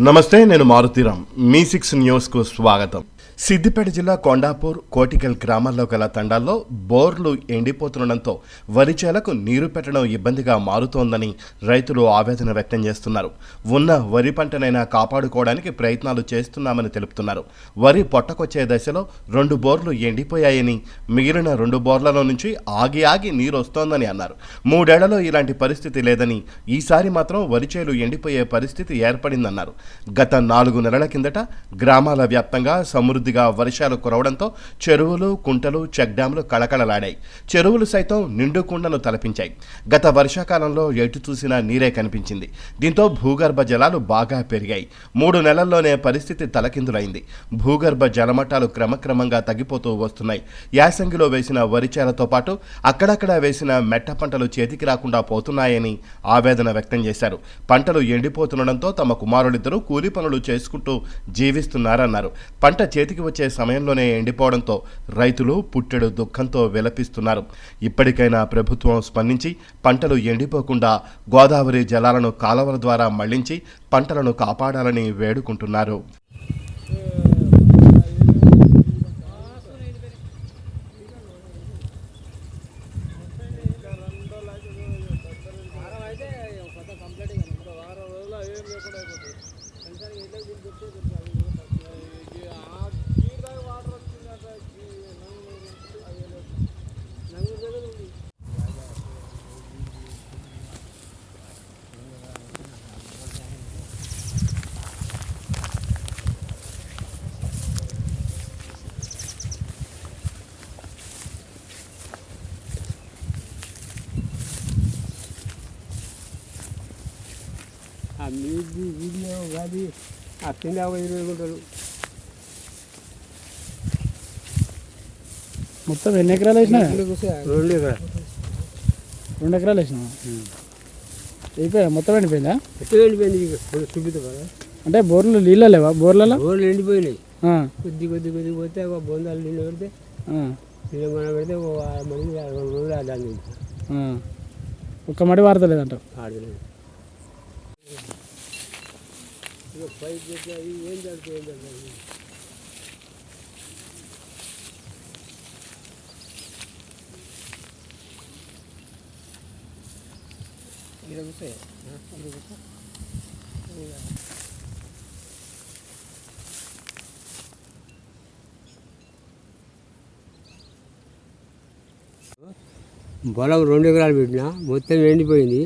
నమస్తే నేను మారుతీరామ్. మీ సిక్స్ న్యూస్కు స్వాగతం. సిద్దిపేట జిల్లా కొండాపూర్ కోటికల్ గ్రామాల్లో గల తండాల్లో బోర్లు ఎండిపోతుండటంతో వరి చేలకు నీరు పెట్టడం ఇబ్బందిగా మారుతోందని రైతులు ఆవేదన వ్యక్తం చేస్తున్నారు. ఉన్న వరి పంటనైనా కాపాడుకోవడానికి ప్రయత్నాలు చేస్తున్నామని తెలుపుతున్నారు. వరి పొట్టకొచ్చే దశలో రెండు బోర్లు ఎండిపోయాయని మిగిలిన రెండు బోర్లలో నుంచి ఆగి ఆగి నీరు వస్తోందని అన్నారు. మూడేళ్ళలో ఇలాంటి పరిస్థితి లేదని ఈసారి మాత్రం వరి చేలు ఎండిపోయే పరిస్థితి ఏర్పడిందన్నారు. గత నాలుగు నెలల కిందట గ్రామాల వ్యాప్తంగా సమృద్ధి సమృద్ధిగా వర్షాలు కురవడంతో చెరువులు కుంటలు చెక్ కళకళలాడాయి. చెరువులు సైతం నిండు కుండను తలపించాయి. గత వర్షాకాలంలో ఎటు చూసినా నీరే కనిపించింది. దీంతో భూగర్భ జలాలు బాగా పెరిగాయి. మూడు నెలల్లోనే పరిస్థితి తలకిందులైంది. భూగర్భ జలమట్టాలు క్రమక్రమంగా తగ్గిపోతూ వస్తున్నాయి. యాసంగిలో వేసిన వరిచేలతో పాటు అక్కడక్కడ వేసిన మెట్ట పంటలు చేతికి రాకుండా పోతున్నాయని ఆవేదన వ్యక్తం చేశారు. పంటలు ఎండిపోతుండడంతో తమ కుమారులిద్దరూ కూలి పనులు చేసుకుంటూ జీవిస్తున్నారన్నారు. పంట చేతి చేతికి వచ్చే సమయంలోనే ఎండిపోవడంతో రైతులు పుట్టెడు దుఃఖంతో విలపిస్తున్నారు. ఇప్పటికైనా ప్రభుత్వం స్పందించి పంటలు ఎండిపోకుండా గోదావరి జలాలను కాలువల ద్వారా మళ్ళించి పంటలను కాపాడాలని వేడుకుంటున్నారు. ఆ మీది వీడియో అది ఆ కింద ఒక గుంటలు మొత్తం ఎన్ని ఎకరాలు వేసినా? రెండు ఎకరా రెండు ఎకరాలు వేసినా అయిపోయా? మొత్తం ఎండిపోయిందా? ఇక. కొంచెం చూపిత కదా. అంటే బోర్లు నీళ్ళ లేవా? బోర్లలో? రోడ్లు ఎండిపోయినాయి. కొద్ది కొద్ది కొద్ది పోతే ఒక బొందాలు నీళ్ళు పెడితే మన పెడితే ఒక మంది రెండు రోజులు. ఒక్క మడి వారతలేదంట ఆడలేదు పైకి ఏం జరుగుతుంది ఏం జరుగుతుంది పొలం రెండు ఎకరాలు పెట్టినా మొత్తం ఎండిపోయింది.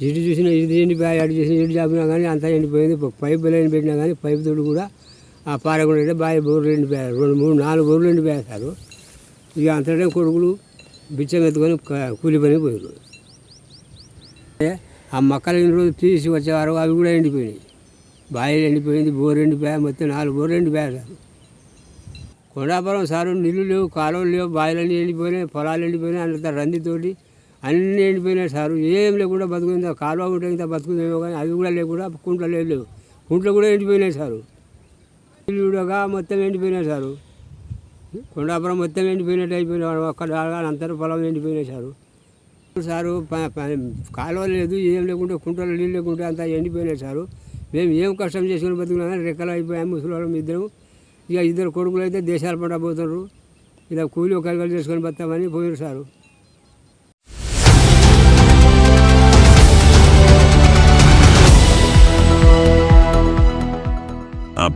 ఇటు చూసినా ఇటు ఎండిపోయి అటు చూసినా ఇటు చాపినా కానీ అంతా ఎండిపోయింది. ప- పైపు లైన్ పెట్టినా కానీ పైపు తోడు కూడా ఆ పారకుండా బావి బోర్లు ఎండిపోయారు రెండు మూడు నాలుగు బోర్లు ఎండిపోయేస్తారు ఇక అంతటే కొడుకులు బిచ్చం ఎత్తుకొని కూలి పని పోయారు ఆ మొక్కలు ఇన్ని రోజులు తీసి వచ్చేవారు అవి కూడా ఎండిపోయినాయి. బావిలు ఎండిపోయింది బోర్ ఎండిపోయాయి మొత్తం నాలుగు బోర్లు ఎండిపోయారు కొండాపురం సారు నీళ్ళు లేవు కాలువలు లేవు బావిలన్నీ ఎండిపోయినాయి పొలాలు ఎండిపోయినాయి అంత రందితోటి అన్నీ ఎండిపోయినాయి సారు. ఏం లేకుండా బతుకుంది. కాలువ ఉంటే ఇంత బతుకుందేమో కానీ అవి కూడా లేకుండా కుంటలు లేదు లేవు. కుంటలు కూడా ఎండిపోయినాయి సారు. ఇల్లుగా మొత్తం ఎండిపోయినాయి సారు. కొండాపురం మొత్తం ఎండిపోయినట్టు అయిపోయినాడు ఒక్క అంతరం పొలం ఎండిపోయినాయి సారు. సారు కాలువ లేదు ఏం లేకుండా కుంటలు నీళ్ళు లేకుంటే అంతా ఎండిపోయినాయి సారు. మేము ఏం కష్టం చేసుకుని బతుకున్నామని రెక్కలు అయిపోయాము ముసలి వాళ్ళం ఇద్దరం ఇక ఇద్దరు కొడుకులు అయితే దేశాల పంట పోతున్నారు ఇలా కూలి ఒకరికలు చేసుకొని బతామని పోయారు సారు.